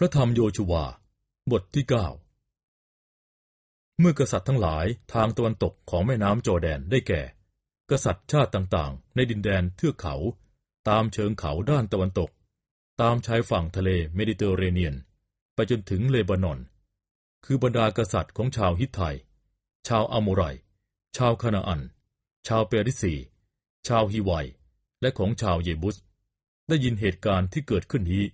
พระธรรมโยชูวา บทที่เก้าเมื่อกษัตริย์ทั้งหลายทางตะวันตกของแม่น้ำจอแดนได้แก่ กษัตริย์ชาติต่างๆ ในดินแดนเทือกเขา ตามเชิงเขาด้านตะวันตก ตามชายฝั่งทะเลเมดิเตอร์เรเนียน ไปจนถึงเลบานอน คือบรรดากษัตริย์ของชาวฮิตไท ชาวอาโมไร ชาวคานาอัน ชาวเปริสี ชาวฮิไวและของชาวเยบุส ได้ยินเหตุการณ์ที่เกิดขึ้นนี้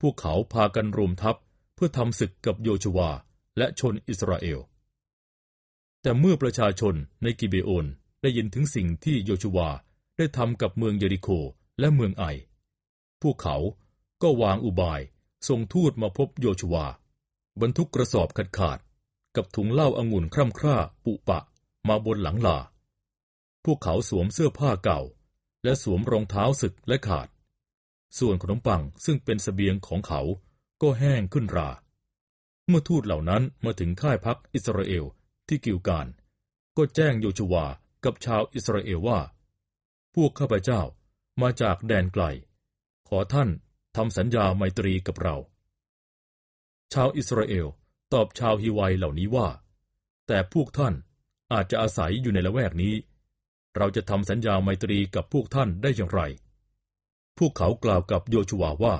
พวกเขาพากันรวมทัพเพื่อทำศึกกับโยชวาและชนอิสราเอล แต่เมื่อประชาชนในกิเบโอนได้ยินถึงสิ่งที่โยชวาได้ทำกับเมืองเยริโคและเมืองไอ พวกเขาก็วางอุบายส่งทูตมาพบโยชวา บรรทุกกระสอบขาดขาด กับถุงเหล้าอางุ่นคร่ำคร่าปุปะมาบนหลังลา พวกเขาสวมเสื้อผ้าเก่า และสวมรองเท้าศึกและขาด ส่วนขนมปังซึ่งเป็นสเสบียงของเขาก็แห้งขึ้นรา เมื่อทูตเหล่านั้นมาถึงค่ายพักอิสราเอลที่กิวการ ก็แจ้งโยชวากับชาวอิสราเอลว่า พวกข้าพเจ้ามาจากแดนไกล ขอท่านทำสัญญาไมตรีกับเรา ชาวอิสราเอลตอบชาวฮิวายเหล่านี้ว่า แต่พวกท่านอาจจะอาศัยอยู่ในละแวกนี้ เราจะทำสัญญาไมตรีกับพวกท่านได้อย่างไร พวกเขากล่าวกับโยชูวาว่า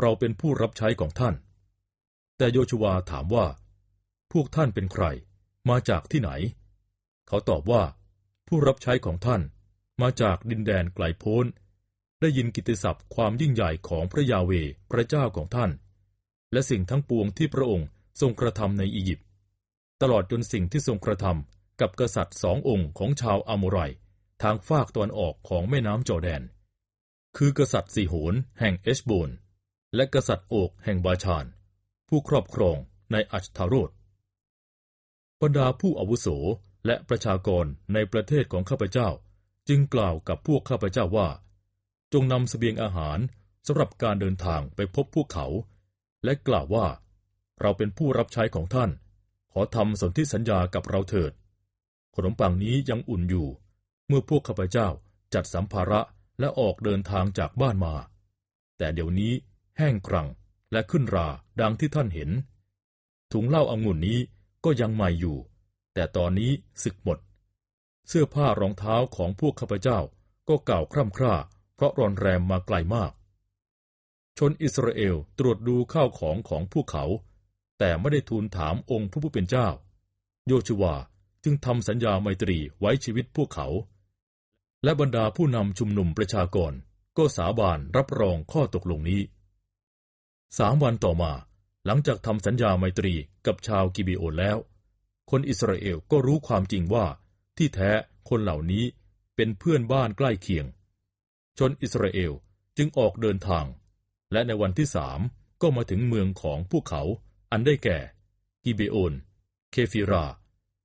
เราเป็นผู้รับใช้ของท่าน แต่โยชูวาถามว่า พวกท่านเป็นใคร มาจากที่ไหน เขาตอบว่า ผู้รับใช้ของท่าน มาจากดินแดนไกลโพ้น ได้ยินกิตติศัพท์ความยิ่งใหญ่ของพระยาเวพระเจ้าของท่าน และสิ่งทั้งปวงที่พระองค์ทรงกระทำในอียิปต์ ตลอดจนสิ่งที่ทรงกระทำกับกษัตริย์สององค์ของชาวอาโมไรทางฝากตะวันออกของแม่น้ำจอแดน คือกษัตริย์สีโหนแห่งเอชโบน และกษัตริย์โอกแห่งบาชาน ผู้ครอบครองในอัชทารดบรรดาผู้อาวุโสและประชากรในประเทศของข้าพเจ้า จึงกล่าวกับพวกข้าพเจ้าว่า จงนำสเสบียงอาหารสำหรับการเดินทางไปพบพวกเขา และกล่าวว่า เราเป็นผู้รับใช้ของท่าน ขอทำสนธิสัญญากับเราเถิด ขนมปังนี้ยังอุ่นอยู่ เมื่อพวกข้าพเจ้าจัดสัมภาระ และออกเดินทางจากบ้านมา แต่เดี๋ยวนี้แห้งกรังและขึ้นราดังที่ท่านเห็น ถุงเหล้าอางุ่นนี้ก็ยังใหม่อยู่ แต่ตอนนี้สึกหมด เสื้อผ้ารองเท้าของพวกข้าพเจ้าก็เก่าคร่ำคร่า เพราะรอนแรมมาไกลมาก ชนอิสราเอลตรวจดูข้าวของของพวกเขา แต่ไม่ได้ทูลถามองค์พระผู้เป็นเจ้า โยชูวาจึงทำสัญญาไมตรีไว้ชีวิตพวกเขา และบรรดาผู้นำชุมนุมประชากร ก็สาบานรับรองข้อตกลงนี้สามวันต่อมาหลังจากทำสัญญาไมตรีกับชาวกิบิโอนแล้ว คนอิสราเอลก็รู้ความจริงว่า ที่แท้คนเหล่านี้เป็นเพื่อนบ้านใกล้เคียง ชนอิสราเอลจึงออกเดินทาง และในวันที่สามก็มาถึงเมืองของพวกเขา อันได้แก่ กิเบโอน เคฟิรา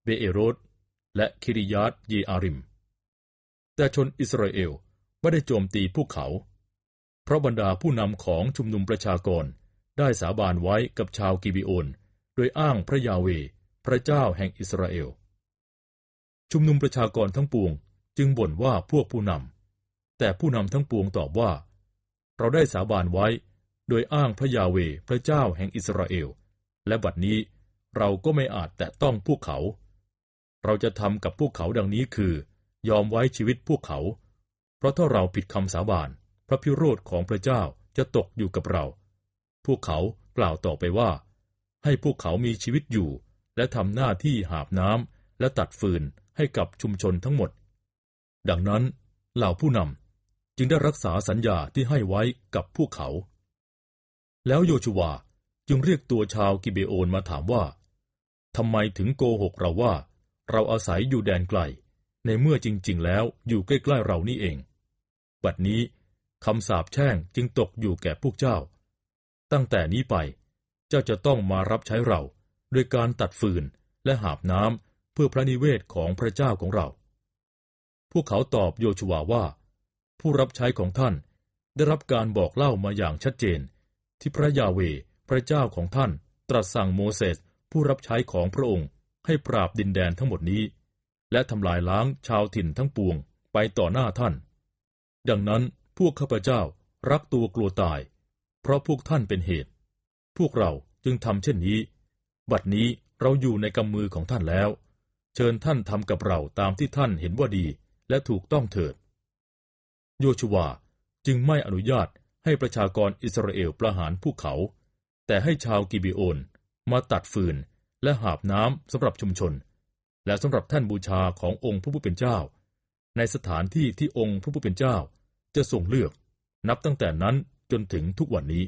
เบเอโรดและคิริยาตเยอาริม แต่ชนอิสราเอลไม่ได้โจมตีพวกเขา เพราะบรรดาผู้นำของชุมนุมประชากรได้สาบานไว้กับชาวกิบิโอน โดยอ้างพระยาเว พระเจ้าแห่งอิสราเอล ชุมนุมประชากรทั้งปวงจึงบ่นว่าพวกผู้นำ แต่ผู้นำทั้งปวงตอบว่า เราได้สาบานไว้ โดยอ้างพระยาเว พระเจ้าแห่งอิสราเอล และบัดนี้เราก็ไม่อาจแตะต้องพวกเขา เราจะทำกับพวกเขาดังนี้คือ ยอมไว้ชีวิตพวกเขา เพราะถ้าเราผิดคำสาบาน พระพิโรธของพระเจ้าจะตกอยู่กับเรา พวกเขากล่าวต่อไปว่า ให้พวกเขามีชีวิตอยู่ และทำหน้าที่หาบน้ำและตัดฟืนให้กับชุมชนทั้งหมด ดังนั้นเหล่าผู้นำจึงได้รักษาสัญญาที่ให้ไว้กับพวกเขา แล้วโยชูวาจึงเรียกตัวชาวกิเบโอนมาถามว่าทำไมถึงโกหกเราว่า เราอาศัยอยู่แดนไกล ในเมื่อจริง ๆ แล้วอยู่ใกล้ๆเรานี่เอง บัดนี้คำสาปแช่งจึงตกอยู่แก่พวกเจ้า ตั้งแต่นี้ไป เจ้าจะต้องมารับใช้เราโดยการตัดฟืนและหาบน้ำเพื่อพระนิเวศของพระเจ้าของเรา พวกเขาตอบโยชัวว่า ผู้รับใช้ของท่านได้รับการบอกเล่ามาอย่างชัดเจน ที่พระยาเวพระเจ้าของท่าน ตรัสสั่งโมเสสผู้รับใช้ของพระองค์ให้ปราบดินแดนทั้งหมดนี้ และทำลายล้างชาวถิ่นทั้งปวงไปต่อหน้าท่าน ดังนั้นพวกข้าพเจ้ารักตัวกลัวตาย เพราะพวกท่านเป็นเหตุ พวกเราจึงทำเช่นนี้ บัดนี้เราอยู่ในกำมือของท่านแล้ว เชิญท่านทำกับเราตามที่ท่านเห็นว่าดีและถูกต้องเถิด โยชวาจึงไม่อนุญาตให้ประชากรอิสราเอลประหารพวกเขา แต่ให้ชาวกิบิโอนมาตัดฟืนและหาบน้ำสำหรับชุมชน และสำหรับท่านบูชาขององค์พระผู้เป็นเจ้า ในสถานที่ที่องค์พระผู้เป็นเจ้า จะทรงเลือก นับตั้งแต่นั้นจนถึงทุกวันนี้